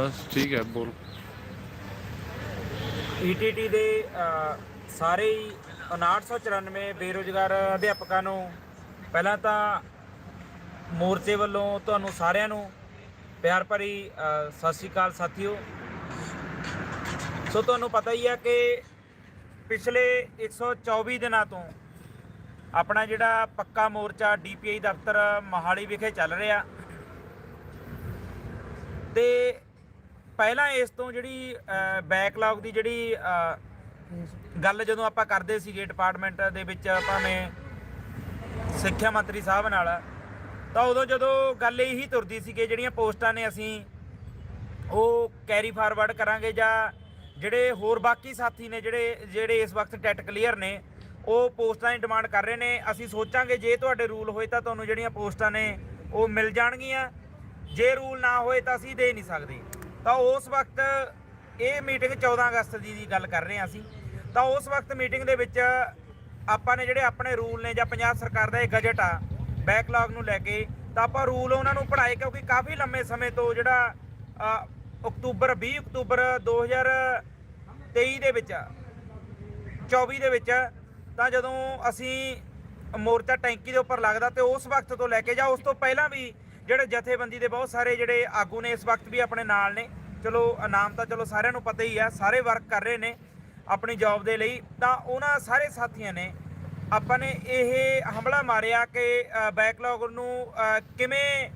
ਬਸ ਠੀਕ ਹੈ ਬੋਲ। ਈਟੀਟੀ ਦੇ ਅ, ਸਾਰੇ ਹੀ 5994 ਬੇਰੋਜ਼ਗਾਰ ਅਧਿਆਪਕਾਂ ਨੂੰ ਪਹਿਲਾਂ ਤਾਂ ਮੋਰਚੇ ਵੱਲੋਂ ਤੁਹਾਨੂੰ ਸਾਰਿਆਂ ਨੂੰ ਪਿਆਰ ਭਰੀ ਅ, ਸਤਿ ਸ਼੍ਰੀ ਅਕਾਲ ਸਾਥੀਓ। ਸੋ ਤੁਹਾਨੂੰ ਪਤਾ ਹੀ ਹੈ ਕਿ ਪਿਛਲੇ 124 ਦਿਨਾਂ ਤੋਂ ਆਪਣਾ ਜਿਹੜਾ ਪੱਕਾ ਮੋਰਚਾ ਡੀਪੀਆਈ ਦਫ਼ਤਰ ਮਹਾਲੀ ਵਿਖੇ ਚੱਲ ਰਿਹਾ। ਤੇ ਪਹਿਲਾਂ ਇਸ ਤੋਂ ਜਿਹੜੀ ਬੈਕਲੌਗ ਦੀ ਜਿਹੜੀ ਗੱਲ ਜਦੋਂ ਆਪਾਂ ਕਰਦੇ ਸੀਗੇ ਡਿਪਾਰਟਮੈਂਟ ਦੇ ਵਿੱਚ ਭਾਵੇਂ ਸਿੱਖਿਆ ਮੰਤਰੀ ਸਾਹਿਬ ਨਾਲ, ਤਾਂ ਉਦੋਂ ਜਦੋਂ ਗੱਲ ਇਹੀ ਤੁਰਦੀ ਸੀ ਕਿ ਜਿਹੜੀਆਂ ਪੋਸਟਾਂ ਨੇ ਅਸੀਂ ਉਹ ਕੈਰੀ ਫਾਰਵਰਡ ਕਰਾਂਗੇ ਜਾਂ ਜਿਹੜੇ ਹੋਰ ਬਾਕੀ ਸਾਥੀ ਨੇ ਜਿਹੜੇ ਜਿਹੜੇ ਇਸ ਵਕਤ ਟੈਟ ਕਲੀਅਰ ਨੇ, ਉਹ ਪੋਸਟਾਂ ਦੀ ਡਿਮਾਂਡ ਕਰ ਰਹੇ ਨੇ। ਅਸੀਂ ਸੋਚਾਂਗੇ ਜੇ ਤੁਹਾਡੇ ਰੂਲ ਹੋਏ ਤਾਂ ਤੁਹਾਨੂੰ ਜਿਹੜੀਆਂ ਪੋਸਟਾਂ ਨੇ ਉਹ ਮਿਲ ਜਾਣਗੀਆਂ। ਜੇ ਰੂਲ ਨਾ ਹੋਏ ਤਾਂ ਅਸੀਂ ਦੇ ਨਹੀਂ ਸਕਦੇ। ਤਾਂ ਉਸ ਵਕਤ ਇਹ ਮੀਟਿੰਗ 14 ਅਗਸਤ ਦੀ ਦੀ ਗੱਲ ਕਰ ਰਹੇ ਹਾਂ ਅਸੀਂ। ਤਾਂ ਉਸ ਵਕਤ ਮੀਟਿੰਗ ਦੇ ਵਿੱਚ ਆਪਾਂ ਨੇ ਜਿਹੜੇ ਆਪਣੇ ਰੂਲ ਨੇ ਜਾਂ ਪੰਜਾਬ ਸਰਕਾਰ ਦਾ ਇਹ ਗਜਟ ਆ ਬੈਕਲੌਗ ਨੂੰ ਲੈ ਕੇ ਤਾਂ ਆਪਾਂ ਰੂਲ ਉਹਨਾਂ ਨੂੰ ਪੜ੍ਹਾਏ ਕਿਉਂਕਿ ਕਾਫੀ ਲੰਮੇ ਸਮੇਂ ਤੋਂ ਜਿਹੜਾ ਅ, ਅਕਤੂਬਰ 20 ਅਕਤੂਬਰ 2023 ਦੇ ਵਿੱਚ 24 ਦੇ ਵਿੱਚ ਤਾਂ ਜਦੋਂ ਅਸੀਂ ਮੋਰਚਾ ਟੈਂਕੀ ਦੇ ਉੱਪਰ ਲੱਗਦਾ ਤੇ ਉਸ ਵਕਤ ਤੋਂ ਲੈ ਕੇ ਜਾਂ ਉਸ ਤੋਂ ਪਹਿਲਾਂ ਵੀ ਜਿਹੜੇ ਜਥੇਬੰਦੀ ਦੇ ਬਹੁਤ ਸਾਰੇ ਜਿਹੜੇ ਆਗੂ ਨੇ ਇਸ ਵਕਤ ਵੀ ਆਪਣੇ ਨਾਲ ਨੇ। ਚਲੋ ਨਾਮ ਤਾਂ ਚਲੋ ਸਾਰਿਆਂ ਨੂੰ ਪਤਾ ਹੀ ਆ, ਸਾਰੇ ਵਰਕ ਕਰ ਰਹੇ ਨੇ ਆਪਣੀ ਜੌਬ ਦੇ ਲਈ। ਤਾਂ ਉਹਨਾਂ ਸਾਰੇ ਸਾਥੀਆਂ ਨੇ ਆਪਾਂ ਨੇ ਇਹ ਹਮਲਾ ਮਾਰਿਆ ਕਿ ਬੈਕਲੌਗ ਨੂੰ ਕਿਵੇਂ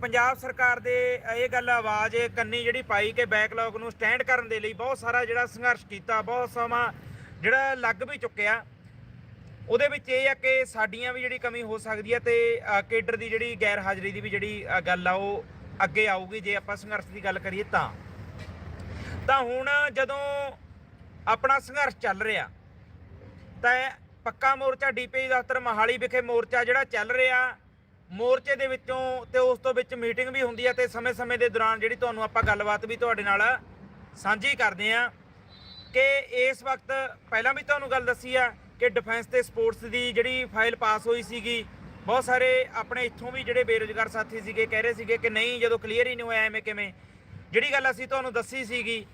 ਪੰਜਾਬ ਸਰਕਾਰ ਦੇ ਇਹ ਗੱਲ ਆਵਾਜ਼, ਕੰਨੀ ਜਿਹੜੀ ਪਾਈ ਕਿ ਬੈਕਲੌਗ ਨੂੰ ਸਟੈਂਡ ਕਰਨ ਦੇ ਲਈ ਬਹੁਤ ਸਾਰਾ ਜਿਹੜਾ ਸੰਘਰਸ਼ ਕੀਤਾ, ਬਹੁਤ ਸਮਾਂ ਜਿਹੜਾ ਲੱਗ ਵੀ ਚੁੱਕਿਆ। ਉਹਦੇ ਵਿੱਚ ਇਹ ਆ ਕਿ ਸਾਡੀਆਂ ਵੀ ਜਿਹੜੀ ਕਮੀ ਹੋ ਸਕਦੀ ਹੈ ਤੇ ਕੇਡਰ ਦੀ ਜਿਹੜੀ ਗੈਰ ਹਾਜ਼ਰੀ ਦੀ ਵੀ ਜਿਹੜੀ ਗੱਲ ਆ ਉਹ ਅੱਗੇ ਆਊਗੀ। ਜੇ ਆਪਾਂ ਸੰਘਰਸ਼ ਦੀ ਗੱਲ ਕਰੀਏ ਤਾਂ। ਤਾਂ ਹੁਣ ਜਦੋਂ ਆਪਣਾ ਸੰਘਰਸ਼ ਚੱਲ ਰਿਹਾ, ਤਾਂ ਪੱਕਾ ਮੋਰਚਾ ਡੀਪੀ ਦਫ਼ਤਰ ਮਹਾਲੀ ਵਿਖੇ ਮੋਰਚਾ ਜਿਹੜਾ ਚੱਲ ਰਿਹਾ, ਮੋਰਚੇ ਦੇ ਵਿੱਚੋਂ ਤੇ ਉਸ ਤੋਂ ਵਿੱਚ ਮੀਟਿੰਗ ਵੀ ਹੁੰਦੀ ਹੈ ਤੇ ਸਮੇਂ-ਸਮੇਂ ਦੇ ਦੌਰਾਨ ਜਿਹੜੀ ਤੁਹਾਨੂੰ ਆਪਾਂ ਗੱਲਬਾਤ ਵੀ ਤੁਹਾਡੇ ਨਾਲ ਸਾਂਝੀ ਕਰਦੇ ਆ ਕਿ ਇਸ ਵਕਤ ਪਹਿਲਾਂ ਵੀ ਤੁਹਾਨੂੰ ਗੱਲ ਦੱਸੀ ਆ ਕਿ ਡਿਫੈਂਸ ਤੇ ਸਪੋਰਟਸ ਦੀ ਜਿਹੜੀ ਫਾਈਲ ਪਾਸ ਹੋਈ ਸੀਗੀ, ਬਹੁਤ ਸਾਰੇ ਆਪਣੇ ਇੱਥੋਂ ਵੀ ਜਿਹੜੇ ਬੇਰੋਜ਼ਗਾਰ ਸਾਥੀ ਸੀਗੇ, ਕਹਿ ਰਹੇ ਸੀਗੇ ਕਿ ਨਹੀਂ, ਜਦੋਂ ਕਲੀਅਰ ਹੀ ਨਹੀਂ ਹੋਇਆ ਐਵੇਂ ਕਿਵੇਂ। ਜਿਹੜੀ ਗੱਲ ਅਸੀਂ ਤੁਹਾਨੂੰ ਦੱਸੀ ਸੀਗੀ,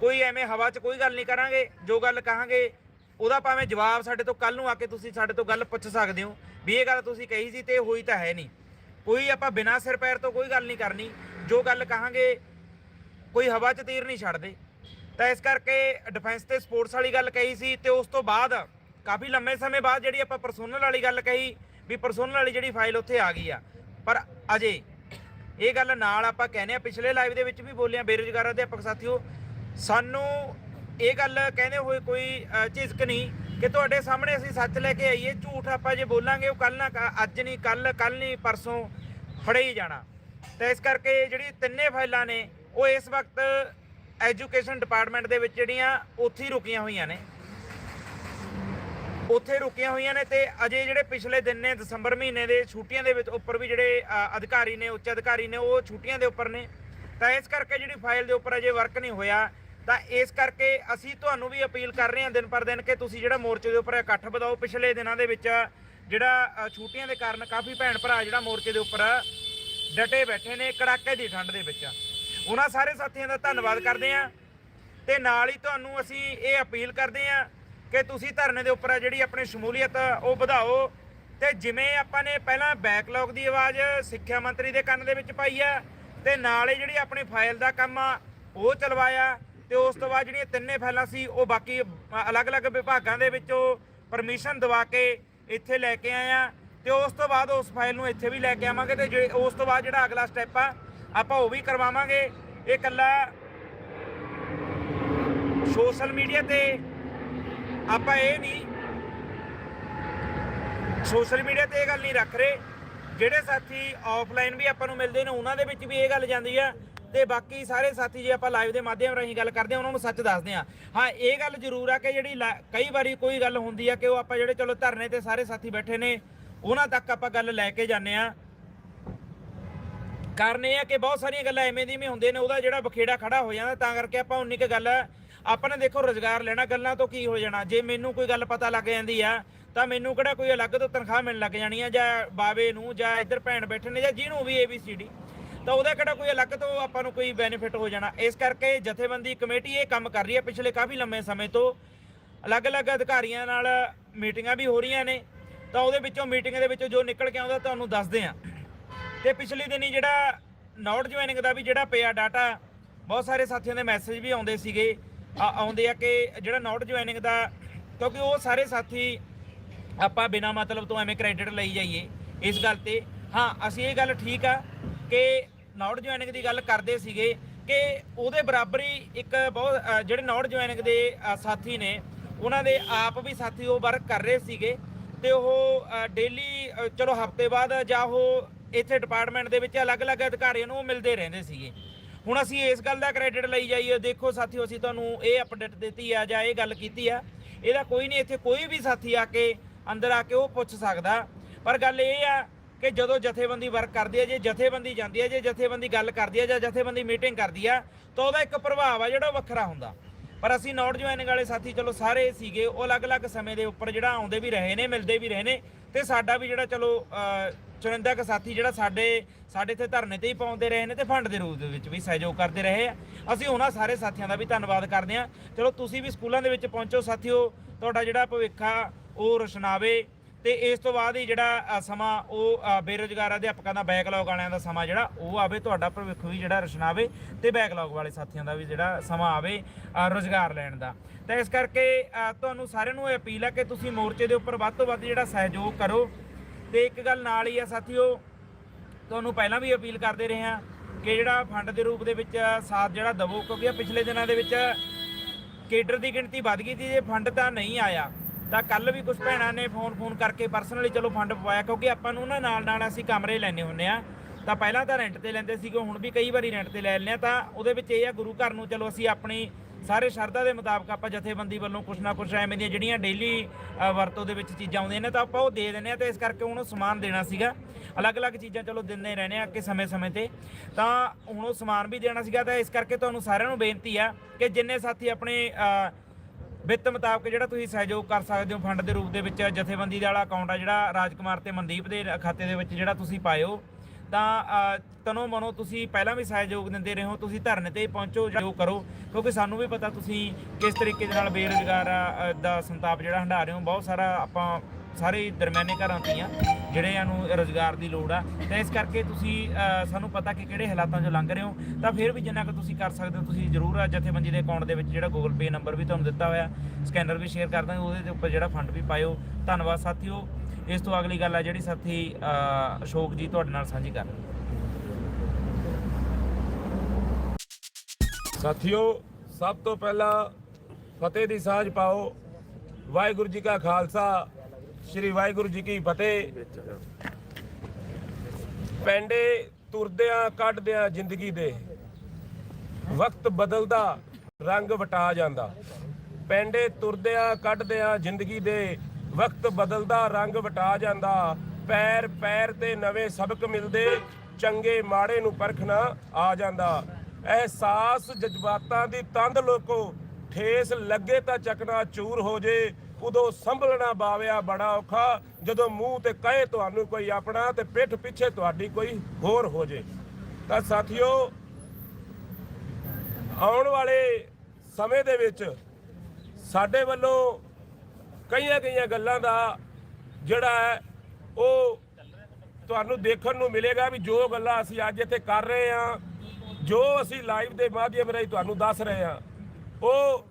ਕੋਈ ਐਵੇਂ ਹਵਾ 'ਚ ਕੋਈ ਗੱਲ ਨਹੀਂ ਕਰਾਂਗੇ, ਜੋ ਗੱਲ ਕਹਾਂਗੇ, ਉਹਦਾ ਭਾਵੇਂ ਜਵਾਬ ਸਾਡੇ ਤੋਂ ਕੱਲ ਨੂੰ ਆ ਕੇ ਤੁਸੀਂ ਸਾਡੇ ਤੋਂ ਗੱਲ ਪੁੱਛ ਸਕਦੇ ਹੋ, ਵੀ ਇਹ ਗੱਲ ਤੁਸੀਂ ਕਹੀ ਸੀ ਤੇ ਹੋਈ ਤਾਂ ਹੈ ਨਹੀਂ। ਕੋਈ ਆਪਾਂ ਬਿਨਾਂ ਸਿਰ ਪੈਰ ਤੋਂ ਕੋਈ ਗੱਲ ਨਹੀਂ ਕਰਨੀ, ਜੋ ਗੱਲ ਕਹਾਂਗੇ, ਕੋਈ ਹਵਾ 'ਚ ਤੀਰ ਨਹੀਂ ਛੱਡਦੇ। ਤਾਂ ਇਸ ਕਰਕੇ ਡਿਫੈਂਸ ਤੇ ਸਪੋਰਟਸ ਵਾਲੀ ਗੱਲ ਕਹੀ ਸੀ ਤੇ ਉਸ ਤੋਂ ਬਾਅਦ ਕਾਫੀ ਲੰਮੇ ਸਮੇਂ ਬਾਅਦ ਜਿਹੜੀ ਆਪਾਂ ਪਰਸੋਨਲ ਵਾਲੀ ਗੱਲ ਕਹੀ ਵੀ ਪਰਸੋਨਲ ਵਾਲੀ ਜਿਹੜੀ ਫਾਈਲ ਉੱਥੇ ਆ ਗਈ ਆ। ਪਰ ਅਜੇ ਇਹ ਗੱਲ ਨਾਲ ਆਪਾਂ ਕਹਿੰਦੇ ਆ ਪਿਛਲੇ ਲਾਈਵ ਦੇ ਵਿੱਚ ਵੀ ਬੋਲਿਆ ਬੇਰੁਜ਼ਗਾਰ ਅਧਿਆਪਕ ਸਾਥੀਓ, ਸਾਨੂੰ ਇਹ ਗੱਲ ਕਹਿੰਦੇ ਹੋਏ ਕੋਈ ਝਿਜਕ ਨਹੀਂ ਕਿ ਤੁਹਾਡੇ ਸਾਹਮਣੇ ਅਸੀਂ ਸੱਚ ਲੈ ਕੇ ਆਈਏ, ਝੂਠ ਆਪਾਂ ਜੇ ਬੋਲਾਂਗੇ ਉਹ ਕੱਲ ਨਾ ਕ- ਅੱਜ ਨਹੀਂ ਕੱਲ ਕੱਲ ਨਹੀਂ, ਪਰਸੋਂ ਫੜੇ ਹੀ ਜਾਣਾ। ਤਾਂ ਇਸ ਕਰਕੇ ਜਿਹੜੀ ਤਿੰਨੇ ਫਾਈਲਾਂ ਨੇ, ਉਹ ਇਸ ਵਕਤ ਐਜੂਕੇਸ਼ਨ ਡਿਪਾਰਟਮੈਂਟ ਦੇ ਵਿੱਚ ਜਿਹੜੀਆਂ, ਉੱਥੇ ਹੀ ਰੁਕੀਆਂ ਹੋਈਆਂ ਨੇ। ਉੱਥੇ ਰੁਕੀਆਂ ਹੋਈਆਂ ਨੇ ਤੇ ਅਜੇ ਜਿਹੜੇ ਪਿਛਲੇ ਦਿਨ ਨੇ ਦਸੰਬਰ ਮਹੀਨੇ ਦੇ ਛੁੱਟੀਆਂ ਦੇ ਵਿੱਚ ਉੱਪਰ ਵੀ ਜਿਹੜੇ ਅਧਿਕਾਰੀ ਨੇ, ਉੱਚ ਅਧਿਕਾਰੀ ਨੇ, ਉਹ ਛੁੱਟੀਆਂ ਦੇ ਉੱਪਰ ਨੇ। ਤਾਂ ਇਸ ਕਰਕੇ ਜਿਹੜੀ ਫਾਈਲ ਦੇ ਉੱਪਰ ਅਜੇ ਵਰਕ ਨਹੀਂ ਹੋਇਆ। ਤਾਂ ਇਸ ਕਰਕੇ ਅਸੀਂ ਤੁਹਾਨੂੰ ਵੀ ਅਪੀਲ ਕਰ ਰਹੇ ਹਾਂ ਦਿਨ ਪਰ ਦਿਨ ਕਿ ਤੁਸੀਂ ਜਿਹੜਾ ਮੋਰਚੇ ਦੇ ਉੱਪਰ ਇਕੱਠ ਵਧਾਓ। ਪਿਛਲੇ ਦਿਨਾਂ ਦੇ ਵਿੱਚ ਜਿਹੜਾ ਛੁੱਟੀਆਂ ਦੇ ਕਾਰਨ ਕਾਫੀ ਭੈਣ ਭਰਾ ਜਿਹੜਾ ਮੋਰਚੇ ਦੇ ਉੱਪਰ ਡਟੇ ਬੈਠੇ ਨੇ ਕੜਾਕੇ ਦੀ ਠੰਡ ਦੇ ਵਿੱਚ। ਉਹਨਾਂ ਸਾਰੇ ਸਾਥੀਆਂ ਦਾ ਧੰਨਵਾਦ ਕਰਦੇ ਹਾਂ। ਤੇ ਨਾਲ ਹੀ ਤੁਹਾਨੂੰ ਅਸੀਂ ਇਹ ਅਪੀਲ ਕਰਦੇ ਹਾਂ ਕਿ ਤੁਸੀਂ ਧਰਨੇ ਦੇ ਉੱਪਰ ਜਿਹੜੀ ਆਪਣੀ ਸ਼ਮੂਲੀਅਤ ਉਹ ਵਧਾਓ। ਤੇ ਜਿਵੇਂ ਆਪਾਂ ਨੇ ਪਹਿਲਾਂ ਬੈਕਲੌਗ ਦੀ ਆਵਾਜ਼ ਸਿੱਖਿਆ ਮੰਤਰੀ ਦੇ ਕੰਨ ਦੇ ਵਿੱਚ ਪਾਈ ਆ, ਤੇ ਨਾਲ ਹੀ ਜਿਹੜੀ ਆਪਣੀ ਫਾਈਲ ਦਾ ਕੰਮ ਆ, ਉਹ ਚਲਵਾਇਆ। ਤੇ ਉਸ ਤੋਂ ਬਾਅਦ ਜਿਹੜੀਆਂ ਤਿੰਨੇ ਫਾਈਲਾਂ ਸੀ, ਉਹ ਬਾਕੀ ਅਲੱਗ-ਅਲੱਗ ਵਿਭਾਗਾਂ ਦੇ ਵਿੱਚੋਂ ਪਰਮਿਸ਼ਨ ਦਵਾ ਕੇ ਇੱਥੇ ਲੈ ਕੇ ਆਇਆ ਆ। ਤੇ ਉਸ ਤੋਂ ਬਾਅਦ ਉਸ ਫਾਈਲ ਨੂੰ ਇੱਥੇ ਵੀ ਲੈ ਕੇ ਆਵਾਂਗੇ ਤੇ ਜੇ, ਉਸ ਤੋਂ ਬਾਅਦ ਜਿਹੜਾ ਅਗਲਾ ਸਟੈਪ ਆ, ਆਪਾਂ ਉਹ ਵੀ ਕਰਵਾਵਾਂਗੇ। ਇਹ ਕੱਲਾ ਸੋਸ਼ਲ ਮੀਡੀਆ ਤੇ ਆਪਾਂ ਇਹ ਨਹੀਂ ਸੋਸ਼ਲ ਮੀਡੀਆ ਤੇ ਇਹ ਗੱਲ ਨਹੀਂ ਰੱਖ ਰਹੇ। ਜਿਹੜੇ ਸਾਥੀ ਆਫਲਾਈਨ ਵੀ ਆਪਾਂ ਨੂੰ ਮਿਲਦੇ ਨੇ, ਉਹਨਾਂ ਦੇ ਵਿੱਚ ਵੀ ਇਹ ਗੱਲ ਜਾਂਦੀ ਆ ਤੇ ਬਾਕੀ ਸਾਰੇ ਸਾਥੀ ਜੇ ਆਪਾਂ ਲਾਈਵ ਦੇ ਮਾਧਿਅਮ ਰਾਹੀਂ ਗੱਲ ਕਰਦੇ ਆ, ਉਹਨਾਂ ਨੂੰ ਸੱਚ ਦੱਸਦੇ ਆ। ਹਾਂ, ਇਹ ਗੱਲ ਜ਼ਰੂਰ ਆ ਕਿ ਜਿਹੜੀ ਲਾ- ਕਈ ਵਾਰੀ ਕੋਈ ਗੱਲ ਹੁੰਦੀ ਆ ਕਿ ਉਹ ਆਪਾਂ ਜਿਹੜੇ ਚਲੋ ਧਰਨੇ ਤੇ ਸਾਰੇ ਸਾਥੀ ਬੈਠੇ ਨੇ, ਉਹਨਾਂ ਤੱਕ ਆਪਾਂ ਗੱਲ ਲੈ ਕੇ ਜਾਂਦੇ ਆ। ਕਾਰਨ ਇਹ ਆ ਕਿ ਬਹੁਤ ਸਾਰੀਆਂ ਗੱਲਾਂ ਐਵੇਂ ਦੀ ਵੀ ਹੁੰਦੀਆਂ ਨੇ, ਉਹਦਾ ਜਿਹੜਾ ਬਖੇੜਾ ਖੜਾ ਹੋ ਜਾਂਦਾ, ਤਾਂ ਕਰਕੇ ਆਪਾਂ ਉਨੀ ਕੁ ਗੱਲ ਆਪਾਂ ਨੇ ਦੇਖੋ ਰੋਜ਼ਗਾਰ ਲੈਣਾ ਗੱਲਾਂ ਤੋਂ ਕੀ ਹੋ ਜਾਣਾ? ਜੇ ਮੈਨੂੰ ਕੋਈ ਗੱਲ ਪਤਾ ਲੱਗ ਜਾਂਦੀ ਆ, ਤਾਂ ਮੈਨੂੰ ਕਿਹੜਾ ਕੋਈ ਅਲੱਗ ਤੋਂ ਤਨਖਾਹ ਮਿਲਣ ਲੱਗ ਜਾਣੀ ਆ, ਜਾਂ ਬਾਵੇ ਨੂੰ, ਜਾਂ ਇੱਧਰ ਭੈਣ ਬੈਠੇ ਨੇ, ਜਾਂ ਜਿਹਨੂੰ ਵੀ ABCD ਤਾਂ ਉਹਦਾ ਕਿਹੜਾ ਕੋਈ ਅਲੱਗ ਤੋਂ ਆਪਾਂ ਨੂੰ ਕੋਈ ਬੈਨੀਫਿਟ ਹੋ ਜਾਣਾ? ਇਸ ਕਰਕੇ ਜਥੇਬੰਦੀ ਕਮੇਟੀ ਇਹ ਕੰਮ ਕਰ ਰਹੀ ਹੈ ਪਿਛਲੇ ਕਾਫੀ ਲੰਮੇ ਸਮੇਂ ਤੋਂ। ਅਲੱਗ-ਅਲੱਗ ਅਧਿਕਾਰੀਆਂ ਨਾਲ ਮੀਟਿੰਗਾਂ ਵੀ ਹੋ ਰਹੀਆਂ ਨੇ, ਤਾਂ ਉਹਦੇ ਵਿੱਚੋਂ ਮੀਟਿੰਗ ਦੇ ਵਿੱਚੋਂ ਜੋ ਨਿਕਲ ਕੇ ਆਉਂਦਾ ਤੁਹਾਨੂੰ ਦੱਸਦੇ ਹਾਂ ਤੇ ਪਿਛਲੇ ਦਿਨੀ ਜਿਹੜਾ ਨੋਟ ਜੁਆਇਨਿੰਗ ਦਾ ਵੀ ਜਿਹੜਾ ਪਿਆ ਡਾਟਾ ਬਹੁਤ ਸਾਰੇ ਸਾਥੀਆਂ ਦੇ ਮੈਸੇਜ ਵੀ ਆਉਂਦੇ ਸੀਗੇ। ਆਉਂਦੇ ਆ ਕਿ ਜਿਹੜਾ ਨੋਟ ਜੁਆਇਨਿੰਗ ਦਾ, ਕਿਉਂਕਿ ਉਹ ਸਾਰੇ ਸਾਥੀ ਆਪਾਂ ਬਿਨਾ ਮਤਲਬ ਤੋਂ ਐਵੇਂ ਕ੍ਰੈਡਿਟ ਲਈ ਜਾਈਏ ਇਸ ਗੱਲ ਤੇ। ਹਾਂ, ਅਸੀਂ ਇਹ ਗੱਲ ਠੀਕ ਆ ਕਿ ਨੋਟ ਜੁਆਇਨਿੰਗ ਦੀ ਗੱਲ ਕਰਦੇ ਸੀਗੇ ਕਿ ਉਹਦੇ ਬਰਾਬਰ ਹੀ ਇੱਕ ਬਹੁਤ ਜਿਹੜੇ ਨੋਟ ਜੁਆਇਨਿੰਗ ਦੇ ਸਾਥੀ ਨੇ, ਉਹਨਾਂ ਦੇ ਆਪ ਵੀ ਸਾਥੀ ਉਹ ਵਰਕ ਕਰ ਰਹੇ ਸੀਗੇ ਤੇ ਉਹ ਡੇਲੀ ਚਲੋ ਹਫ਼ਤੇ ਬਾਅਦ ਜਾਂ ਉਹ ਇੱਥੇ ਡਿਪਾਰਟਮੈਂਟ ਦੇ ਵਿੱਚ ਅਲੱਗ-ਅਲੱਗ ਅਧਿਕਾਰੀਆਂ ਨੂੰ ਮਿਲਦੇ ਰਹਿੰਦੇ ਸੀਗੇ। ਹੁਣ ਅਸੀਂ ਇਸ ਗੱਲ ਦਾ ਕ੍ਰੈਡਿਟ ਲਈ ਜਾਈਏ। ਦੇਖੋ ਸਾਥੀਓ, ਅਸੀਂ ਤੁਹਾਨੂੰ ਇਹ ਅਪਡੇਟ ਦਿੱਤੀ ਆ ਜਾਂ ਇਹ ਗੱਲ ਕੀਤੀ ਆ। ਇਹਦਾ ਕੋਈ ਨਹੀਂ, ਇੱਥੇ ਕੋਈ ਵੀ ਸਾਥੀ ਆ ਕੇ ਅੰਦਰ ਆ ਕੇ ਉਹ ਪੁੱਛ ਸਕਦਾ। ਪਰ ਗੱਲ ਇਹ ਆ ਕਿ ਜਦੋਂ ਜਥੇਬੰਦੀ ਵਰਕ ਕਰਦੀ ਹੈ ਜੇ ਜਥੇਬੰਦੀ ਜਾਂਦੀ ਹੈ ਜੇ ਜਥੇਬੰਦੀ ਗੱਲ ਕਰਦੀ ਹੈ ਜਾਂ ਜਥੇਬੰਦੀ ਮੀਟਿੰਗ ਕਰਦੀ ਆ, ਤਾਂ ਉਹਦਾ ਇੱਕ ਪ੍ਰਭਾਵ ਆ ਜਿਹੜਾ ਉਹ ਵੱਖਰਾ ਹੁੰਦਾ। ਪਰ ਅਸੀਂ ਨੋਟ ਜੁਆਇਨਿੰਗ ਵਾਲੇ ਸਾਥੀ, ਚਲੋ ਸਾਰੇ ਸੀਗੇ, ਉਹ ਅਲੱਗ-ਅਲੱਗ ਸਮੇਂ ਦੇ ਉੱਪਰ ਜਿਹੜਾ ਆਉਂਦੇ ਵੀ ਰਹੇ ਨੇ, ਮਿਲਦੇ ਵੀ ਰਹੇ ਨੇ, ਤੇ ਸਾਡਾ ਵੀ ਜਿਹੜਾ ਚਲੋ ਚੁਣਿੰਦਾ ਕ ਸਾਥੀ ਜਿਹੜਾ ਸਾਡੇ ਸਾਡੇ ਇੱਥੇ ਧਰਨੇ ਤੇ ਹੀ ਪਾਉਂਦੇ ਰਹੇ ਨੇ ਤੇ ਫੰਡ ਦੇ ਰੂਪ ਦੇ ਵਿੱਚ ਵੀ ਸਹਿਯੋਗ ਕਰਦੇ ਰਹੇ ਆ। ਅਸੀਂ ਉਹਨਾਂ ਸਾਰੇ ਸਾਥੀਆਂ ਦਾ ਵੀ ਧੰਨਵਾਦ ਕਰਦੇ ਆ ਚਲੋ ਤੁਸੀਂ ਵੀ ਸਕੂਲਾਂ ਦੇ ਵਿੱਚ ਪਹੁੰਚੋ ਸਾਥੀਓ ਤੁਹਾਡਾ ਜਿਹੜਾ ਭਵਿੱਖ ਆ ਉਹ ਰੋਸ਼ਨਾਵੇ ਤੇ ਇਸ ਤੋਂ ਬਾਅਦ ਹੀ ਜਿਹੜਾ ਸਮਾਂ ਉਹ ਅ, ਬੇਰੁਜ਼ਗਾਰ ਅਧਿਆਪਕਾਂ ਦਾ ਬੈਕਲੌਗ ਵਾਲਿਆਂ ਦਾ ਸਮਾਂ ਜਿਹੜਾ ਉਹ ਆਵੇ ਤੁਹਾਡਾ ਭਵਿੱਖ ਵੀ ਜਿਹੜਾ ਰੁਸ਼ਨਾਵੇ ਤੇ ਬੈਕਲੌਗ ਵਾਲੇ ਸਾਥੀਆਂ ਦਾ ਵੀ ਜਿਹੜਾ ਸਮਾਂ ਆਵੇ ਅ, ਰੁਜ਼ਗਾਰ ਲੈਣ ਦਾ। ਤਾਂ ਇਸ ਕਰਕੇ ਤੁਹਾਨੂੰ ਸਾਰਿਆਂ ਨੂੰ ਇਹ ਅਪੀਲ ਹੈ ਕਿ ਤੁਸੀਂ ਮੋਰਚੇ ਦੇ ਉੱਪਰ ਵੱਧ ਤੋਂ ਵੱਧ ਜਿਹੜਾ ਸਹਿਯੋਗ ਕਰੋ। ਤੇ ਇੱਕ ਗੱਲ ਨਾਲ ਹੀ ਆ ਸਾਥੀਓ, ਤੁਹਾਨੂੰ ਪਹਿਲਾਂ ਵੀ ਅਪੀਲ ਕਰਦੇ ਰਹੇ ਹਾਂ ਕਿ ਜਿਹੜਾ ਫੰਡ ਦੇ ਰੂਪ ਦੇ ਵਿੱਚ ਸਾਥ ਜਿਹੜਾ ਦਵੋ, ਕਿਉਂਕਿ ਪਿਛਲੇ ਦਿਨਾਂ ਦੇ ਵਿੱਚ ਕੇਡਰ ਦੀ ਗਿਣਤੀ ਵੱਧ ਗਈ ਸੀ, ਜੇ ਫੰਡ ਤਾਂ ਨਹੀਂ ਆਇਆ, ਤਾਂ ਕੱਲ ਵੀ ਕੁਝ ਭੈਣਾਂ ਨੇ ਫੋਨ ਫੋਨ ਕਰਕੇ ਪਰਸਨਲੀ ਚਲੋ ਫੰਡ ਪਵਾਇਆ, ਕਿਉਂਕਿ ਆਪਾਂ ਨੂੰ ਨਾ ਨਾਲ ਨਾਲ ਅਸੀਂ ਕਮਰੇ ਲੈਣੇ ਹੁੰਨੇ ਆ ਤਾਂ ਪਹਿਲਾਂ ਤਾਂ ਰੈਂਟ ਤੇ ਲੈਂਦੇ ਸੀਗੇ, ਹੁਣ ਵੀ ਕਈ ਵਾਰੀ ਰੈਂਟ ਤੇ ਲੈ ਲੈਂਦੇ ਆ ਤਾਂ ਉਹਦੇ ਵਿੱਚ ਇਹ ਆ ਗੁਰੂ ਘਰ ਨੂੰ ਚਲੋ ਅਸੀਂ ਆਪਣੀ ਸਾਰੇ ਸ਼ਰਧਾ ਦੇ ਮੁਤਾਬਕ ਆਪਾਂ ਜਥੇਬੰਦੀ ਵੱਲੋਂ ਕੁਛ ਨਾ ਕੁਛ ਐਵੇਂ ਦੀਆਂ ਜਿਹੜੀਆਂ ਡੇਲੀ ਵਰਤੋਂ ਦੇ ਵਿੱਚ ਚੀਜ਼ਾਂ ਆਉਂਦੀਆਂ ਨੇ ਤਾਂ ਆਪਾਂ ਉਹ ਦੇ ਦਿੰਦੇ ਆ ਤੇ ਇਸ ਕਰਕੇ ਉਹਨੂੰ ਸਮਾਨ ਦੇਣਾ ਸੀਗਾ। ਅਲੱਗ-ਅਲੱਗ ਚੀਜ਼ਾਂ ਚਲੋ ਦਿੰਦੇ ਰਹਿੰਦੇ ਆ ਕਿ ਸਮੇਂ-ਸਮੇਂ ਤੇ। ਤਾਂ ਹੁਣ ਉਹ ਸਮਾਨ ਵੀ ਦੇਣਾ ਸੀਗਾ ਤਾਂ ਇਸ ਕਰਕੇ ਤੁਹਾਨੂੰ ਸਾਰਿਆਂ ਨੂੰ ਬੇਨਤੀ ਆ ਕਿ ਜਿੰਨੇ ਸਾਥੀ ਆਪਣੇ ਵਿੱਤ ਮੁਤਾਬਕ ਜਿਹੜਾ ਤੁਸੀਂ ਸਹਿਯੋਗ ਕਰ ਸਕਦੇ ਹੋ ਫੰਡ ਦੇ ਰੂਪ ਦੇ ਵਿੱਚ, ਜਥੇਬੰਦੀ ਦਾ ਵਾਲਾ ਅਕਾਊਂਟ ਆ ਜਿਹੜਾ ਰਾਜਕੁਮਾਰ ਤੇ ਮਨਦੀਪ ਦੇ ਖਾਤੇ ਦੇ ਵਿੱਚ ਜਿਹੜਾ ਤੁਸੀਂ ਪਾਇਓ ਤਾਂ ਤਨੋ ਮਨੋ ਤੁਸੀਂ ਪਹਿਲਾਂ ਵੀ ਸਹਿਯੋਗ ਦਿੰਦੇ ਰਹੇ ਹੋ ਤੁਸੀਂ ਧਰਨੇ ਤੇ ਪਹੁੰਚੋ ਜੋ ਕਰੋ, ਕਿਉਂਕਿ ਸਾਨੂੰ ਵੀ ਪਤਾ ਤੁਸੀਂ ਕਿਸ ਤਰੀਕੇ ਦੇ ਨਾਲ ਬੇਰੁਜ਼ਗਾਰ ਦਾ ਸੰਤਾਪ ਜਿਹੜਾ ਹੰਢਾ ਰਹੇ ਹੋ, ਬਹੁਤ ਸਾਰਾ ਆਪਾਂ ਸਾਰੇ ਹੀ ਦਰਮਿਆਨੇ ਘਰਾਂ ਦੀਆਂ ਜਿਹੜਿਆਂ ਨੂੰ ਰੋਜ਼ਗਾਰ ਦੀ ਲੋੜ ਆ। ਤਾਂ ਇਸ ਕਰਕੇ ਤੁਸੀਂ ਸਾਨੂੰ ਪਤਾ ਕਿ ਕਿਹੜੇ ਹਾਲਾਤਾਂ 'ਚੋਂ ਲੰਘ ਰਹੇ ਹੋ, ਤਾਂ ਫਿਰ ਵੀ ਜਿੰਨਾ ਕੁ ਤੁਸੀਂ ਕਰ ਸਕਦੇ ਹੋ, ਤੁਸੀਂ ਜ਼ਰੂਰ ਆ ਜਥੇਬੰਦੀ ਦੇ ਅਕਾਊਂਟ ਦੇ ਵਿੱਚ ਜਿਹੜਾ ਗੂਗਲ ਪੇ ਨੰਬਰ ਵੀ ਤੁਹਾਨੂੰ ਦਿੱਤਾ ਹੋਇਆ, ਸਕੈਨਰ ਵੀ ਸ਼ੇਅਰ ਕਰ ਦਾਂਗੇ, ਉਹਦੇ ਉੱਪਰ ਜਿਹੜਾ ਫੰਡ ਵੀ ਪਾਇਓ। ਧੰਨਵਾਦ ਸਾਥੀਓ। ਇਸ ਤੋਂ ਅਗਲੀ ਗੱਲ ਹੈ ਜਿਹੜੀ ਸਾਥੀ ਅਸ਼ੋਕ ਜੀ ਤੁਹਾਡੇ ਨਾਲ ਸਾਂਝੀ ਕਰ ਸਾਥੀਓ, ਸਭ ਤੋਂ ਪਹਿਲਾਂ ਫਤਿਹ ਦੀ ਸਾਂਝ ਪਾਓ। ਵਾਹਿਗੁਰੂ ਜੀ ਕਾ ਖਾਲਸਾ, ਸ੍ਰੀ ਵਾਹਿਗੁਰੂ ਜੀ ਕੀ ਫਤਿਹ। ਪੈਂਡੇ ਤੁਰਦਿਆਂ, ਕੱਢਦਿਆਂ ਜ਼ਿੰਦਗੀ ਦੇ। ਵਕਤ ਬਦਲਦਾ, ਰੰਗ ਵਟਾ ਜਾਂਦਾ। ਪੈਂਡੇ ਤੁਰਦਿਆਂ, ਕੱਢਦਿਆਂ ਜ਼ਿੰਦਗੀ ਦੇ। ਵਕਤ ਬਦਲਦਾ, ਰੰਗ ਵਟਾ ਜਾਂਦਾ। ਪੈਰ ਪੈਰ ਤੇ ਨਵੇਂ ਸਬਕ ਮਿਲਦੇ, ਚੰਗੇ ਮਾੜੇ ਨੂੰ ਪਰਖਣਾ ਆ ਜਾਂਦਾ। ਅਹਿਸਾਸ ਜਜ਼ਬਾਤਾਂ ਦੀ ਤੰਦ ਲੋਕੋ, ਠੇਸ ਲੱਗੇ ਤਾਂ ਚਕਨਾ ਚੂਰ ਹੋ ਜੇ। ਉਦੋਂ ਸੰਭਲਣਾ ਬਾਵਿਆ ਬੜਾ ਔਖਾ, ਜਦੋਂ ਮੂੰਹ ਤੇ ਕਹੇ ਤੁਹਾਨੂੰ ਕੋਈ ਆਪਣਾ ਤੇ ਪਿੱਠ ਪਿੱਛੇ ਤੁਹਾਡੀ ਕੋਈ ਹੋਰ ਹੋ ਜੇ। ਤਾਂ ਸਾਥੀਓ, ਆਉਣ ਵਾਲੇ ਸਮੇਂ ਦੇ ਵਿੱਚ ਸਾਡੇ ਵੱਲੋਂ ਕਈਆਂ ਕਈਆਂ ਗੱਲਾਂ ਦਾ ਜਿਹੜਾ ਹੈ, ਉਹ ਤੁਹਾਨੂੰ ਦੇਖਣ ਨੂੰ ਮਿਲੇਗਾ ਵੀ ਜੋ ਗੱਲਾਂ ਅਸੀਂ ਅੱਜ ਇੱਥੇ ਕਰ ਰਹੇ ਹਾਂ, ਜੋ ਅਸੀਂ ਲਾਈਵ ਦੇ ਮਾਧਿਅਮ ਰਾਹੀਂ ਤੁਹਾਨੂੰ ਦੱਸ ਰਹੇ ਹਾਂ, ਉਹ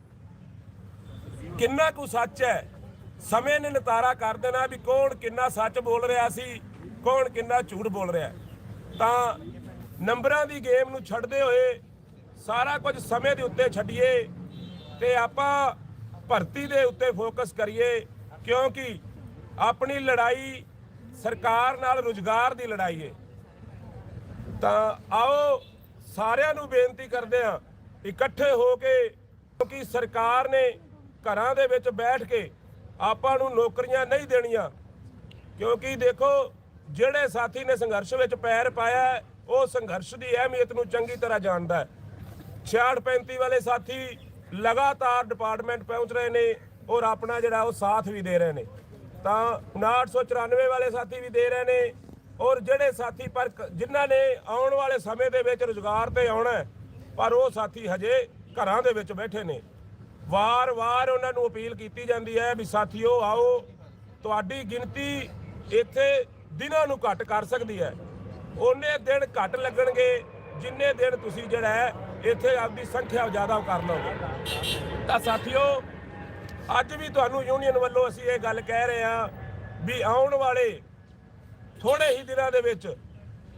ਕਿੰਨਾ ਕੁ ਸੱਚ ਹੈ? ਸਮੇਂ ਨੇ ਨਤਾਰਾ ਕਰ ਦੇਣਾ ਵੀ ਕੌਣ ਕਿੰਨਾ ਸੱਚ ਬੋਲ ਰਿਹਾ ਸੀ, ਕੌਣ ਕਿੰਨਾ ਝੂਠ ਬੋਲ ਰਿਹਾ। ਤਾਂ ਨੰਬਰਾਂ ਦੀ ਗੇਮ ਨੂੰ ਛੱਡਦੇ ਹੋਏ ਸਾਰਾ ਕੁਝ ਸਮੇਂ ਦੇ ਉੱਤੇ ਛੱਡੀਏ ਤੇ ਆਪਾਂ ਭਰਤੀ ਦੇ ਉੱਤੇ ਫੋਕਸ ਕਰੀਏ, ਕਿਉਂਕਿ ਆਪਣੀ ਲੜਾਈ ਸਰਕਾਰ ਨਾਲ ਰੁਜ਼ਗਾਰ ਦੀ ਲੜਾਈ ਹੈ ਤਾਂ ਆਓ ਸਾਰਿਆਂ ਨੂੰ ਬੇਨਤੀ ਕਰਦੇ ਹਾਂ, ਇਕੱਠੇ ਹੋ ਕੇ, ਕਿਉਂਕਿ ਸਰਕਾਰ ਨੇ ਘਰਾਂ ਦੇ ਵਿੱਚ ਬੈਠ ਕੇ ਆਪਾਂ ਨੂੰ ਨੌਕਰੀਆਂ ਨਹੀਂ ਦੇਣੀਆਂ। ਕਿਉਂਕਿ ਦੇਖੋ, ਜਿਹੜੇ ਸਾਥੀ ਨੇ ਸੰਘਰਸ਼ ਵਿੱਚ ਪੈਰ ਪਾਇਆ, ਉਹ ਸੰਘਰਸ਼ ਦੀ ਅਹਿਮੀਅਤ ਨੂੰ ਚੰਗੀ ਤਰ੍ਹਾਂ ਜਾਣਦਾ ਹੈ। 66 35 ਵਾਲੇ ਸਾਥੀ ਲਗਾਤਾਰ ਡਿਪਾਰਟਮੈਂਟ ਪਹੁੰਚ ਰਹੇ ਨੇ ਔਰ ਆਪਣਾ ਜਿਹੜਾ ਉਹ ਸਾਥ ਵੀ ਦੇ ਰਹੇ ਨੇ। ਤਾਂ 994 ਵਾਲੇ ਸਾਥੀ ਵੀ ਦੇ ਰਹੇ ਨੇ ਔਰ ਜਿਹੜੇ ਸਾਥੀ ਪਰ ਕ- ਜਿਨ੍ਹਾਂ ਨੇ ਆਉਣ ਵਾਲੇ ਸਮੇਂ ਦੇ ਵਿੱਚ ਰੁਜ਼ਗਾਰ ਤੇ ਆਉਣਾ ਪਰ ਉਹ ਸਾਥੀ ਹਜੇ ਘਰਾਂ ਦੇ ਵਿੱਚ ਬੈਠੇ ਨੇ। ਵਾਰ-ਵਾਰ ਉਹਨਾਂ ਨੂੰ ਅਪੀਲ ਕੀਤੀ ਜਾਂਦੀ ਹੈ ਵੀ ਸਾਥੀਓ ਆਓ, ਤੁਹਾਡੀ ਗਿਣਤੀ ਇੱਥੇ ਦਿਨਾਂ ਨੂੰ ਘੱਟ ਕਰ ਸਕਦੀ ਹੈ। ਉਹਨੇ ਦਿਨ ਘੱਟ ਲੱਗਣਗੇ, ਜਿੰਨੇ ਦਿਨ ਤੁਸੀਂ ਜਿਹੜਾ ਹੈ ਇੱਥੇ ਆਪਦੀ ਸੰਖਿਆ ਜ਼ਿਆਦਾ ਕਰ ਲਓਗੇ। ਤਾਂ ਸਾਥੀਓ, ਅੱਜ ਵੀ ਤੁਹਾਨੂੰ ਯੂਨੀਅਨ ਵੱਲੋਂ ਅਸੀਂ ਇਹ ਗੱਲ ਕਹਿ ਰਹੇ ਹਾਂ ਵੀ ਆਉਣ ਵਾਲੇ ਥੋੜੇ ਹੀ ਦਿਨਾਂ ਦੇ ਵਿੱਚ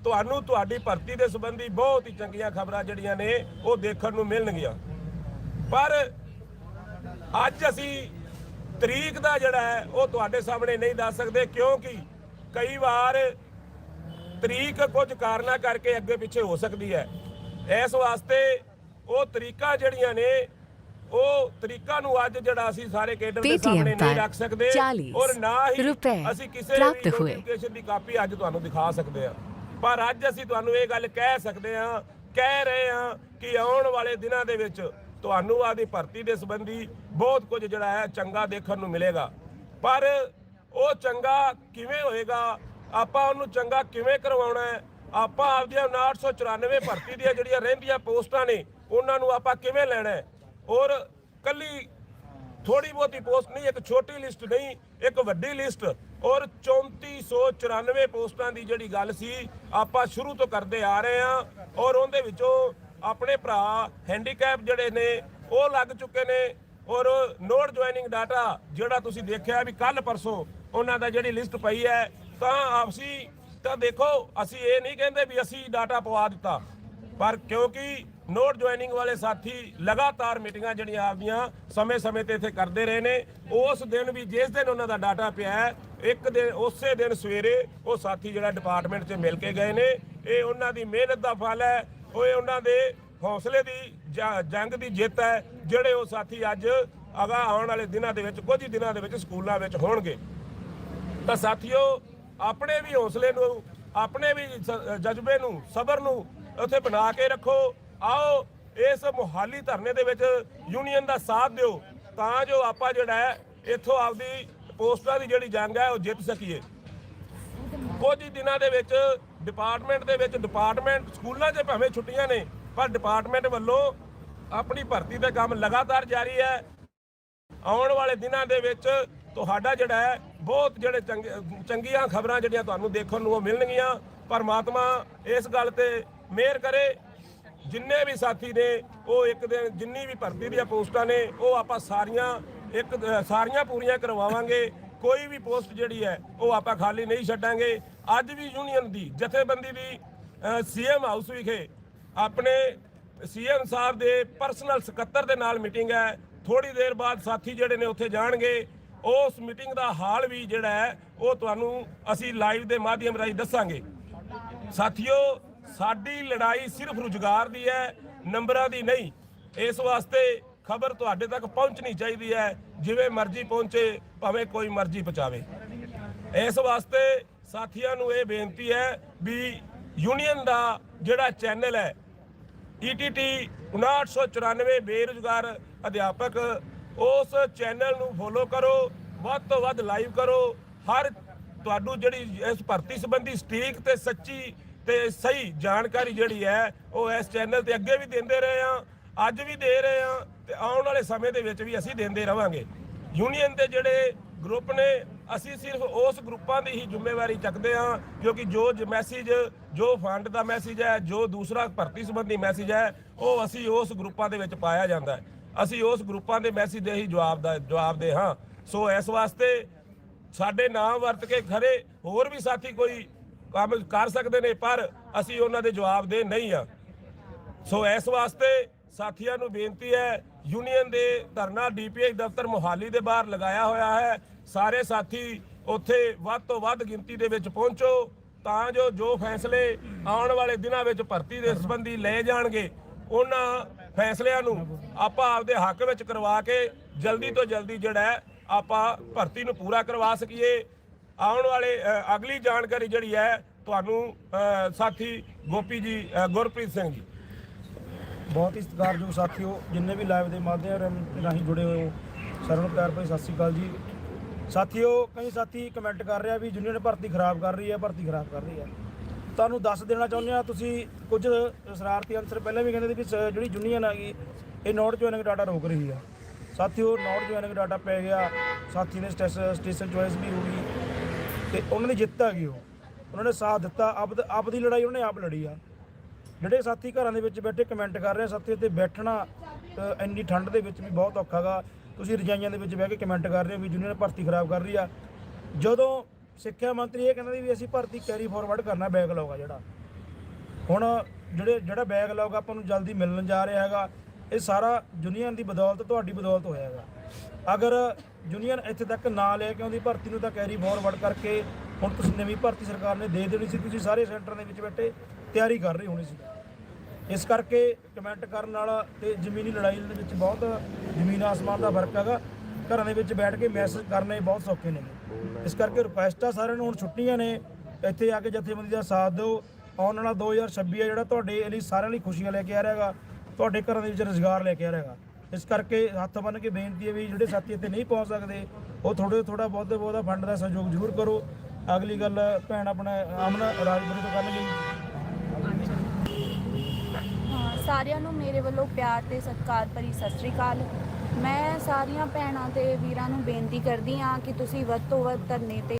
ਤੁਹਾਨੂੰ ਤੁਹਾਡੀ ਭਰਤੀ ਦੇ ਸੰਬੰਧੀ ਬਹੁਤ ਹੀ ਚੰਗੀਆਂ ਖਬਰਾਂ ਜਿਹੜੀਆਂ ਨੇ, ਉਹ ਦੇਖਣ ਨੂੰ ਮਿਲਣਗੀਆਂ। ਪਰ ਅੱਜ ਅਸੀਂ ਤਰੀਕ ਦਾ ਜਿਹੜਾ ਹੈ, ਉਹ ਤੁਹਾਡੇ ਸਾਹਮਣੇ ਨਹੀਂ ਦੱਸ ਸਕਦੇ, ਕਿਉਂਕਿ ਕਈ ਵਾਰ ਤਰੀਕ ਕੁਝ ਕਾਰਨਾਂ ਕਰਕੇ ਅੱਗੇ ਪਿੱਛੇ ਹੋ ਸਕਦੀ ਹੈ। ਇਸ ਵਾਸਤੇ ਉਹ ਤਰੀਕਾ ਜਿਹੜੀਆਂ ਨੇ ਉਹ ਤਰੀਕਾ ਨੂੰ ਅੱਜ ਜਿਹੜਾ ਅਸੀਂ ਸਾਰੇ ਕੇਡਰ ਦੇ ਸਾਹਮਣੇ ਨਹੀਂ ਰੱਖ ਸਕਦੇ ਔਰ ਨਾ ਹੀ ਅਸੀਂ ਕਿਸੇ ਨੋਟੀਫਿਕੇਸ਼ਨ ਦੀ ਕਾਪੀ ਅੱਜ ਤੁਹਾਨੂੰ ਦਿਖਾ ਸਕਦੇ ਆ ਪਰ ਅੱਜ ਅਸੀਂ ਤੁਹਾਨੂੰ ਇਹ ਗੱਲ ਕਹਿ ਸਕਦੇ ਆ ਕਹਿ ਰਹੇ ਆ ਕਿ ਆਉਣ ਵਾਲੇ ਦਿਨਾਂ ਦੇ ਵਿੱਚ ਤੁਹਾਨੂੰ ਆਦੀ ਭਰਤੀ ਦੇ ਸੰਬੰਧੀ ਬਹੁਤ ਕੁਝ ਜਿਹੜਾ ਹੈ ਚੰਗਾ ਦੇਖਣ ਨੂੰ ਮਿਲੇਗਾ। ਪਰ ਉਹ ਚੰਗਾ ਕਿਵੇਂ ਹੋਏਗਾ ਆਪਾਂ ਉਹਨੂੰ ਚੰਗਾ ਕਿਵੇਂ ਕਰਵਾਉਣਾ ਹੈ ਆਪਾਂ ਆਪਦੀਆਂ 994 ਭਰਤੀ ਦੀਆਂ ਜਿਹੜੀਆਂ ਰਹਿੰਦੀਆਂ ਪੋਸਟਾਂ ਨੇ, ਉਹਨਾਂ ਨੂੰ ਆਪਾਂ ਕਿਵੇਂ ਲੈਣਾ ਹੈ? ਔਰ ਕੱਲੀ ਥੋੜੀ ਬਹੁਤੀ ਪੋਸਟ ਨਹੀਂ, ਇੱਕ ਛੋਟੀ ਲਿਸਟ ਨਹੀਂ, ਇੱਕ ਵੱਡੀ ਲਿਸਟ। ਔਰ 3494 ਪੋਸਟਾਂ ਦੀ ਜਿਹੜੀ ਗੱਲ ਸੀ, ਆਪਾਂ ਸ਼ੁਰੂ ਤੋਂ ਕਰਦੇ ਆ ਰਹੇ ਹਾਂ। ਔਰ ਉਹਦੇ ਵਿੱਚੋਂ ਆਪਣੇ ਭਰਾ ਹੈਂਡੀਕੈਪ ਜਿਹੜੇ ਨੇ, ਉਹ ਲੱਗ ਚੁੱਕੇ ਨੇ। ਔਰ ਨੋਟ ਜੁਆਇਨਿੰਗ ਡਾਟਾ ਜਿਹੜਾ ਤੁਸੀਂ ਦੇਖਿਆ ਵੀ ਕੱਲ ਪਰਸੋਂ ਉਹਨਾਂ ਦਾ ਜਿਹੜੀ ਲਿਸਟ ਪਈ ਹੈ, ਤਾਂ ਆਪਸੀ ਤਾਂ ਦੇਖੋ, ਅਸੀਂ ਇਹ ਨਹੀਂ ਕਹਿੰਦੇ ਵੀ ਅਸੀਂ ਡਾਟਾ ਪਵਾ ਦਿੱਤਾ। ਪਰ ਕਿਉਂਕਿ ਨੋਟ ਜੁਆਇਨਿੰਗ ਵਾਲੇ ਸਾਥੀ ਲਗਾਤਾਰ ਮੀਟਿੰਗਾਂ ਜਿਹੜੀਆਂ ਆਪਦੀਆਂ ਸਮੇਂ-ਸਮੇਂ ਤੇ ਇੱਥੇ ਕਰਦੇ ਰਹੇ ਨੇ, ਉਸ ਦਿਨ ਵੀ ਜਿਸ ਦਿਨ ਉਹਨਾਂ ਦਾ ਡਾਟਾ ਪਿਆ ਇੱਕ ਦਿਨ, ਉਸੇ ਦਿਨ ਸਵੇਰੇ ਉਹ ਸਾਥੀ ਜਿਹੜਾ ਡਿਪਾਰਟਮੈਂਟ 'ਚ ਮਿਲ ਕੇ ਗਏ ਨੇ। ਇਹ ਉਹਨਾਂ ਦੀ ਮਿਹਨਤ ਦਾ ਫਲ ਹੈ ਉਹ ਇਹ ਉਹਨਾਂ ਦੇ ਹੌਸਲੇ ਦੀ ਜ- ਜੰਗ ਦੀ ਜਿੱਤ ਹੈ, ਜਿਹੜੇ ਉਹ ਸਾਥੀ ਅੱਜ ਅਗਾ ਆਉਣ ਵਾਲੇ ਦਿਨਾਂ ਦੇ ਵਿੱਚ, ਕੁਝ ਹੀ ਦਿਨਾਂ ਦੇ ਵਿੱਚ ਸਕੂਲਾਂ ਵਿੱਚ ਹੋਣਗੇ। ਤਾਂ ਸਾਥੀਓ ਆਪਣੇ ਵੀ ਹੌਸਲੇ ਨੂੰ, ਆਪਣੇ ਵੀ ਜਜ਼ਬੇ ਨੂੰ, ਸਬਰ ਨੂੰ ਉੱਥੇ ਬਣਾ ਕੇ ਰੱਖੋ। ਆਓ, ਇਸ ਮੁਹਾਲੀ ਧਰਨੇ ਦੇ ਵਿੱਚ ਯੂਨੀਅਨ ਦਾ ਸਾਥ ਦਿਓ। ਤਾਂ ਜੋ ਆਪਾਂ ਜਿਹੜਾ ਹੈ, ਇੱਥੋਂ ਆਪਦੀ ਪੋਸਟਾਂ ਦੀ ਜਿਹੜੀ ਜੰਗ ਹੈ, ਉਹ ਜਿੱਤ ਸਕੀਏ। ਕੁਝ ਹੀ ਦਿਨਾਂ ਦੇ ਵਿੱਚ ਡਿਪਾਰਟਮੈਂਟ ਦੇ ਵਿੱਚ ਡਿਪਾਰਟਮੈਂਟ ਸਕੂਲਾਂ 'ਚ ਭਾਵੇਂ ਛੁੱਟੀਆਂ ਨੇ, ਪਰ ਡਿਪਾਰਟਮੈਂਟ ਵੱਲੋਂ ਆਪਣੀ ਭਰਤੀ ਦਾ ਕੰਮ ਲਗਾਤਾਰ ਜਾਰੀ ਹੈ। ਆਉਣ ਵਾਲੇ ਦਿਨਾਂ ਦੇ ਵਿੱਚ ਤੁਹਾਡਾ ਜਿਹੜਾ ਹੈ, ਬਹੁਤ ਜਿਹੜੇ ਚੰਗੇ- ਚੰਗੀਆਂ ਖਬਰਾਂ ਜਿਹੜੀਆਂ ਤੁਹਾਨੂੰ ਦੇਖਣ ਨੂੰ ਉਹ ਮਿਲਣਗੀਆਂ। ਪਰਮਾਤਮਾ ਇਸ ਗੱਲ ਤੇ ਮਿਹਰ ਕਰੇ। ਜਿੰਨੇ ਵੀ ਸਾਥੀ ਨੇ, ਉਹ ਇੱਕ ਦਿਨ ਜਿੰਨੀ ਵੀ ਭਰਤੀ ਦੀਆਂ ਪੋਸਟਾਂ ਨੇ, ਉਹ ਆਪਾਂ ਸਾਰੀਆਂ ਇੱਕ ਸਾਰੀਆਂ ਪੂਰੀਆਂ ਕਰਵਾਵਾਂਗੇ। ਕੋਈ ਵੀ ਪੋਸਟ ਜਿਹੜੀ ਹੈ, ਉਹ ਆਪਾਂ ਖਾਲੀ ਨਹੀਂ ਛੱਡਾਂਗੇ। ਅੱਜ ਵੀ ਯੂਨੀਅਨ ਦੀ ਜਥੇਬੰਦੀ ਦੀ ਸੀਐਮ ਹਾਊਸ ਵਿਖੇ ਆਪਣੇ ਸੀਐਮ ਸਾਹਿਬ ਦੇ ਪਰਸਨਲ ਸਕੱਤਰ ਦੇ ਨਾਲ ਮੀਟਿੰਗ ਹੈ। ਥੋੜੀ ਦੇਰ ਬਾਅਦ ਸਾਥੀ ਜਿਹੜੇ ਨੇ ਉੱਥੇ ਜਾਣਗੇ। ਉਸ ਮੀਟਿੰਗ ਦਾ ਹਾਲ ਵੀ ਜਿਹੜਾ ਹੈ, ਉਹ ਤੁਹਾਨੂੰ ਅਸੀਂ ਲਾਈਵ ਦੇ ਮਾਧਿਅਮ ਰਾਹੀਂ ਦੱਸਾਂਗੇ। ਸਾਥੀਓ, ਸਾਡੀ ਲੜਾਈ ਸਿਰਫ ਰੁਜ਼ਗਾਰ ਦੀ ਹੈ, ਨੰਬਰਾਂ ਦੀ ਨਹੀਂ। ਇਸ ਵਾਸਤੇ ਖਬਰ ਤੁਹਾਡੇ ਤੱਕ ਪਹੁੰਚਣੀ ਚਾਹੀਦੀ ਹੈ, ਜਿਵੇਂ ਮਰਜ਼ੀ ਪਹੁੰਚੇ, ਭਾਵੇਂ ਕੋਈ ਮਰਜ਼ੀ ਪਹੁੰਚਾਵੇ। ਇਸ ਵਾਸਤੇ ਸਾਥੀਆਂ ਨੂੰ ਇਹ ਬੇਨਤੀ ਹੈ ਵੀ ਯੂਨੀਅਨ ਦਾ ਜਿਹੜਾ ਚੈਨਲ ਹੈ E ETT 5994 ਬੇਰੁਜ਼ਗਾਰ ਅਧਿਆਪਕ ਉਸ ਚੈਨਲ ਨੂੰ ਫੋਲੋ ਕਰੋ, ਵੱਧ ਤੋਂ ਵੱਧ ਲਾਈਵ ਕਰੋ। ਹਰ ਤੁਹਾਨੂੰ ਜਿਹੜੀ ਇਸ ਭਰਤੀ ਸੰਬੰਧੀ ਸਟੀਕ ਤੇ ਸੱਚੀ ਤੇ ਸਹੀ ਜਾਣਕਾਰੀ ਜਿਹੜੀ ਹੈ, ਉਹ ਇਸ ਚੈਨਲ ਤੇ ਅੱਗੇ ਵੀ ਦਿੰਦੇ ਰਹੇ ਹਾਂ, ਅੱਜ ਵੀ ਦੇ ਰਹੇ ਹਾਂ ਤੇ ਆਉਣ ਵਾਲੇ ਸਮੇਂ ਦੇ ਵਿੱਚ ਵੀ ਅਸੀਂ ਦਿੰਦੇ ਰਵਾਂਗੇ। ਯੂਨੀਅਨ ਦੇ ਜਿਹੜੇ ਗਰੁੱਪ ਨੇ, ਅਸੀਂ ਸਿਰਫ ਉਸ ਗਰੁੱਪਾਂ ਦੀ ਹੀ ਜ਼ਿੰਮੇਵਾਰੀ ਚੱਕਦੇ ਹਾਂ, ਕਿਉਂਕਿ ਜੋ ਮੈਸੇਜ ਜੋ ਫੰਡ ਦਾ ਮੈਸੇਜ ਹੈ, ਜੋ ਦੂਸਰਾ ਭਰਤੀ ਸੰਬੰਧੀ ਮੈਸੇਜ ਹੈ, ਉਹ ਅਸੀਂ ਉਸ ਗਰੁੱਪਾਂ ਦੇ ਵਿੱਚ ਪਾਇਆ ਜਾਂਦਾ ਹੈ। ਅਸੀਂ ਉਸ ਗਰੁੱਪਾਂ ਦੇ ਮੈਸੇਜ ਦੇ ਹੀ ਜਵਾਬ ਦਾ ਜਵਾਬ ਦੇ ਹਾਂ। ਸੋ ਇਸ ਵਾਸਤੇ ਸਾਡੇ ਨਾਮ ਵਰਤ ਕੇ ਖਰੇ ਹੋਰ ਵੀ ਸਾਥੀ ਕੋਈ ਕੰਮ ਕਰ ਸਕਦੇ ਨੇ, ਪਰ ਅਸੀਂ ਉਹਨਾਂ ਦੇ ਜਵਾਬ ਦੇ ਨਹੀਂ ਆ ਸੋ ਇਸ ਵਾਸਤੇ ਸਾਥੀਆਂ ਨੂੰ ਬੇਨਤੀ ਹੈ, ਯੂਨੀਅਨ ਦੇ ਧਰਨਾ ਡੀਪੀਆਈ ਦਫ਼ਤਰ ਮੁਹਾਲੀ ਦੇ ਬਾਹਰ ਲਗਾਇਆ ਹੋਇਆ ਹੈ। ਸਾਰੇ ਸਾਥੀ ਉੱਥੇ ਵੱਧ ਤੋਂ ਵੱਧ ਗਿਣਤੀ ਦੇ ਵਿੱਚ ਪਹੁੰਚੋ, ਤਾਂ ਜੋ ਜੋ ਫੈਸਲੇ ਆਉਣ ਵਾਲੇ ਦਿਨਾਂ ਵਿੱਚ ਭਰਤੀ ਦੇ ਸੰਬੰਧੀ ਲਏ ਜਾਣਗੇ, ਉਹਨਾਂ ਫੈਸਲਿਆਂ ਨੂੰ ਆਪਾਂ ਆਪਦੇ ਹੱਕ ਵਿੱਚ ਕਰਵਾ ਕੇ ਜਲਦੀ ਤੋਂ ਜਲਦੀ ਜਿਹੜਾ ਆਪਾਂ ਭਰਤੀ ਨੂੰ ਪੂਰਾ ਕਰਵਾ ਸਕੀਏ। ਆਉਣ ਵਾਲੇ ਅਗਲੀ ਜਾਣਕਾਰੀ ਜਿਹੜੀ ਹੈ, ਤੁਹਾਨੂੰ ਸਾਥੀ ਗੋਪੀ ਜੀ ਗੁਰਪ੍ਰੀਤ ਸਿੰਘ ਜੀ। ਬਹੁਤ ਹੀ ਸਤਿਕਾਰਯੋਗ ਸਾਥੀਓ, ਜਿੰਨੇ ਵੀ ਲਾਈਵ ਦੇ ਮਾਧਿਅਮ ਰਾਹੀਂ ਜੁੜੇ ਹੋਏ ਹੋ, ਸਾਰਿਆਂ ਭਾਈ ਸਤਿ ਸ੍ਰੀ ਅਕਾਲ ਜੀ। ਸਾਥੀਓ, ਕਈ ਸਾਥੀ ਕਮੈਂਟ ਕਰ ਰਿਹਾ ਵੀ ਯੂਨੀਅਨ ਭਰਤੀ ਖਰਾਬ ਕਰ ਰਹੀ ਹੈ, ਭਰਤੀ ਖਰਾਬ ਕਰ ਰਹੀ ਹੈ। ਤੁਹਾਨੂੰ ਦੱਸ ਦੇਣਾ ਚਾਹੁੰਦੇ ਆ ਤੁਸੀਂ ਕੁਝ ਸ਼ਰਾਰਤੀ ਅਨਸਰ ਪਹਿਲਾਂ ਵੀ ਕਹਿੰਦੇ ਸੀ ਵੀ ਸ- ਜਿਹੜੀ ਯੂਨੀਅਨ ਹੈਗੀ ਇਹ ਨੋਟ ਜੁਆਇਨਿੰਗ ਡਾਟਾ ਰੋਕ ਰਹੀ ਆ। ਸਾਥੀਓ ਨੋਟ ਜੁਆਇਨਿੰਗ ਡਾਟਾ ਪੈ ਗਿਆ ਸਾਥੀ ਨੇ ਸਟੇਸ ਸਟੇਸ਼ਨ ਚੋਇਸ ਵੀ ਹੋ ਗਈ ਤੇ ਉਹਨਾਂ ਦੀ ਜਿੱਤ ਆ ਗਈ ਉਹ। ਉਹਨਾਂ ਨੇ ਸਾਥ ਦਿੱਤਾ ਆਪ ਆਪ ਦੀ ਲੜਾਈ ਉਹਨਾਂ ਨੇ ਆਪ ਲੜੀ ਆ। ਜਿਹੜੇ ਸਾਥੀ ਘਰਾਂ ਦੇ ਵਿੱਚ ਬੈਠੇ ਕਮੈਂਟ ਕਰ ਰਹੇ ਆ, ਸਾਥੀ ਤੇ ਬੈਠਣਾ ਅ, ਇੰਨੀ ਠੰਡ ਦੇ ਵਿੱਚ ਵੀ ਬਹੁਤ ਔਖਾ ਗਾ। ਤੁਸੀਂ ਰਜਾਈਆਂ ਦੇ ਵਿੱਚ ਬਹਿ ਕੇ ਕਮੈਂਟ ਕਰ ਰਹੇ ਹੋ ਵੀ ਯੂਨੀਅਨ ਭਰਤੀ ਖਰਾਬ ਕਰ ਰਹੀ ਆ। ਜਦੋਂ ਸਿੱਖਿਆ ਮੰਤਰੀ ਇਹ ਕਹਿੰਦਾ ਵੀ ਅਸੀਂ ਭਰਤੀ ਕੈਰੀ ਫਾਰਵਰਡ ਕਰਨਾ ਬੈਕਲੌਗ ਆ ਜਿਹੜਾ। ਹੁਣ ਜਿਹੜੇ, ਜਿਹੜਾ ਬੈਕਲੌਗ ਆਪਾਂ ਨੂੰ ਜਲਦੀ ਮਿਲਣ ਜਾ ਰਿਹਾ ਹੈਗਾ, ਇਹ ਸਾਰਾ ਯੂਨੀਅਨ ਦੀ ਬਦੌਲਤ, ਤੁਹਾਡੀ ਬਦੌਲਤ ਹੋਇਆ ਹੈਗਾ। ਅਗਰ ਯੂਨੀਅਨ ਇੱਥੇ ਤੱਕ ਨਾ ਲੈ ਕੇ ਆਉਂਦੀ ਭਰਤੀ ਨੂੰ ਤਾਂ ਕੈਰੀ ਫਾਰਵਰਡ ਕਰਕੇ ਹੁਣ ਤੁਸੀਂ ਨਵੀਂ ਭਰਤੀ ਸਰਕਾਰ ਨੇ ਦੇ ਦੇਣੀ ਸੀ, ਤੁਸੀਂ ਸਾਰੇ ਸੈਂਟਰ ਦੇ ਵਿੱਚ ਬੈਠੇ, ਤਿਆਰੀ ਕਰ ਰਹੇ ਹੋਣੀ ਸੀ। ਇਸ ਕਰਕੇ ਕਮੈਂਟ ਕਰਨ ਨਾਲ ਤੇ ਜ਼ਮੀਨੀ ਲੜਾਈ ਦੇ ਵਿੱਚ ਬਹੁਤ ਜ਼ਮੀਨ ਆਸਮਾਨ ਦਾ ਫ਼ਰਕ ਹੈਗਾ। ਘਰਾਂ ਦੇ ਵਿੱਚ ਬੈਠ ਕੇ ਮੈਸੇਜ ਕਰਨੇ ਬਹੁਤ ਸੌਖੇ ਨੇ। ਇਸ ਕਰਕੇ ਰਿਕੁਐਸਟ ਆ ਸਾਰਿਆਂ ਨੂੰ, ਹੁਣ ਛੁੱਟੀਆਂ ਨੇ, ਇੱਥੇ ਆ ਕੇ ਜਥੇਬੰਦੀ ਦਾ ਸਾਥ ਦਿਓ। ਆਉਣ ਵਾਲਾ 2026 ਆ ਜਿਹੜਾ ਤੁਹਾਡੇ ਲਈ ਸਾਰਿਆਂ ਲਈ ਖੁਸ਼ੀਆਂ ਲੈ ਕੇ ਆ ਰਿਹਾ ਹੈਗਾ, ਤੁਹਾਡੇ ਘਰਾਂ ਦੇ ਵਿੱਚ ਰੁਜ਼ਗਾਰ ਲੈ ਕੇ ਆ ਰਿਹਾ ਹੈਗਾ। ਇਸ ਕਰਕੇ ਹੱਥ ਬੰਨ ਕੇ ਬੇਨਤੀ ਹੈ ਵੀ ਜਿਹੜੇ ਸਾਥੀ ਇੱਥੇ ਨਹੀਂ ਪਹੁੰਚ ਸਕਦੇ, ਉਹ ਥੋੜੇ ਥੋੜਾ ਬਹੁਤੇ ਬਹੁਤਾ ਫੰਡ ਦਾ ਸਹਿਯੋਗ ਜ਼ਰੂਰ ਕਰੋ। ਅਗਲੀ ਗੱਲ, ਭੈਣ ਆਪਣਾ, ਅਮਨ ਰਾਜਪੁਰੀ ਤੋਂ ਕਰਨਗੇ ਹਾਂ, ਸਾਰਿਆਂ ਨੂੰ ਮੇਰੇ ਵੱਲੋਂ ਪਿਆਰ ਤੇ ਸਤਿਕਾਰ ਭਰੀ ਸਤਿ ਸ੍ਰੀ ਅਕਾਲ। ਮੈਂ ਸਾਰੀਆਂ ਭੈਣਾਂ ਤੇ ਵੀਰਾਂ ਨੂੰ ਬੇਨਤੀ ਕਰਦੀ ਹਾਂ ਕਿ ਤੁਸੀਂ ਵੱਧ ਤੋਂ ਵੱਧ ਧਰਨੇ ਤੇ